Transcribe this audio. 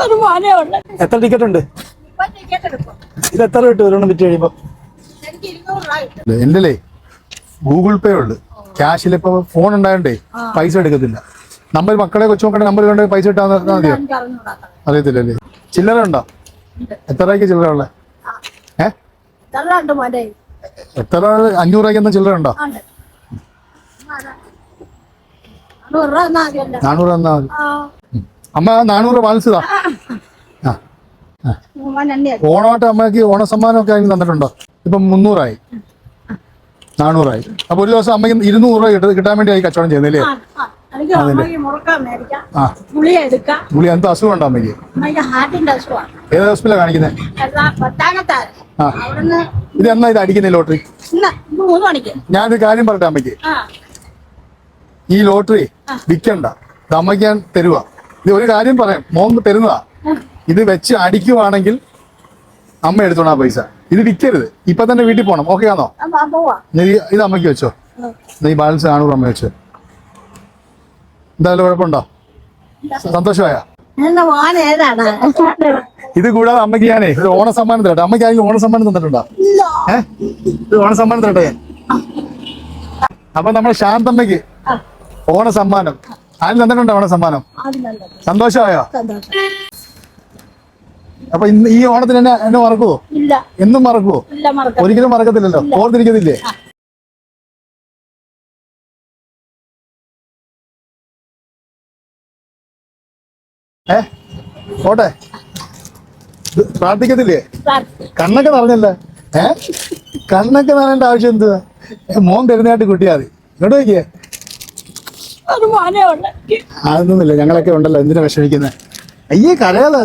ഒരു മോനേ ഉള്ളു. എത്ര ടിക്കറ്റ് ഉണ്ട്? ഇപ്പൊ ടിക്കറ്റ് എടുക്കും. ഇത് എത്ര കിട്ടും ഒരെണ്ണം വിറ്റ് കഴിയുമ്പോ? എന്റെ ഗൂഗിൾ പേ ഉണ്ട് ക്യാഷിൽ ഇപ്പൊ ഫോൺ ഉണ്ടായോണ്ടേ പൈസ എടുക്കത്തില്ല. നമ്പർ മക്കളെ കൊച്ചുമക്കളുടെ നമ്പർ കൊണ്ട് പൈസ ഇട്ടാ മതിയോ അറിയത്തില്ലേ ചില്ലറ ഉണ്ടോ? എത്ര രൂപയ്ക്ക് ചില്ലറ ഉള്ളേ? ഏ? എത്ര അഞ്ഞൂറ് രൂപയ്ക്ക് ഒന്നും ചില്ലറ ഉണ്ടോ? നാനൂറ് തന്നാ മതി. ആ. അമ്മ നാനൂറ് ബാലൻസ് താ ആ. മോൻ എന്നെ ഓണമായിട്ട് അമ്മയ്ക്ക് ഓണസമ്മാനമൊക്കെ ആയി തന്നിട്ടുണ്ടോ? ഇപ്പം മുന്നൂറായി. നാനൂറായി. അപ്പൊ ഒരു ദിവസം അമ്മയ്ക്ക് ഇരുന്നൂറ് രൂപ കിട്ട- കിട്ടാൻ വേണ്ടി ആയി കച്ചവടം ചെയ്യുന്നില്ലേ എന്ത് അസുഖം ഉണ്ടോ അമ്മയ്ക്ക് ഏത് ഹോസ്പിറ്റലാണ് കാണിക്കുന്നത് ഇത് എന്നാ ഇത് അടിക്കുന്നേ ലോട്ടറി? ഞാനൊരു കാര്യം പറട്ടെ അമ്മയ്ക്ക്. ഈ ലോട്ടറി വിൽക്കണ്ട ഇത് അമ്മയ്ക്ക് ഞാൻ തരുക ഇത് ഒരു കാര്യം പറയാം. മോൻ തരുന്നതാ. ഇത് വെച്ച് അടിക്കുവാണെങ്കിൽ അമ്മ എടുത്തോണാ പൈസ. ഇത് വിൽക്കരുത് ഇപ്പൊ തന്നെ വീട്ടിൽ പോണം. ഓക്കെ ആണോ? നീ ഇത് അമ്മയ്ക്ക് വെച്ചോ. നീ ബാലൻസ് നാനൂറ് അമ്മ വെച്ചോ. എന്തായാലും കുഴപ്പമുണ്ടോ? സന്തോഷമായ? ഇത് കൂടാതെ അമ്മയ്ക്ക് ഞാനേ ഒരു ഓണ സമ്മാനം തരട്ടെ. അമ്മയ്ക്ക് ആയിരിക്കും ഓണ സമ്മാനം തന്നിട്ടുണ്ടോ ഏഹ് ഒരു ഓണ സമ്മാനം തരട്ടെ ഞാൻ? അപ്പൊ നമ്മുടെ ശാന്തമ്മയ്ക്ക്. ഓണ സമ്മാനം ആരും തന്നിട്ടുണ്ടോ ഓണ സമ്മാനം സന്തോഷമായോ? സന്തോഷം. അപ്പൊ ഇന്ന് ഈ ഓണത്തിന് എന്നെ എന്നെ മറക്കുവോ? ഇല്ല. എന്നും മറക്കുവോ? ഒരിക്കലും മറക്കത്തില്ലല്ലോ? ഓർത്തിരിക്കത്തില്ലേ? ഏ? ഓട്ടെ പ്രാർത്ഥിക്കത്തില്ലേ? കണ്ണൊക്കെ നിറഞ്ഞല്ലേ? ഏ? കണ്ണൊക്കെ നിറയേണ്ട ആവശ്യം എന്തുവാ? മോൻ തരുന്നതായിട്ട് കുട്ടിയാ മതി. ഇങ്ങോട്ട് നോക്കിയേ. അതൊന്നുമില്ല. ഞങ്ങളൊക്കെ ഉണ്ടല്ലോ. എന്തിനാ വിഷമിക്കുന്നത് അയ്യേ കരയാതെ.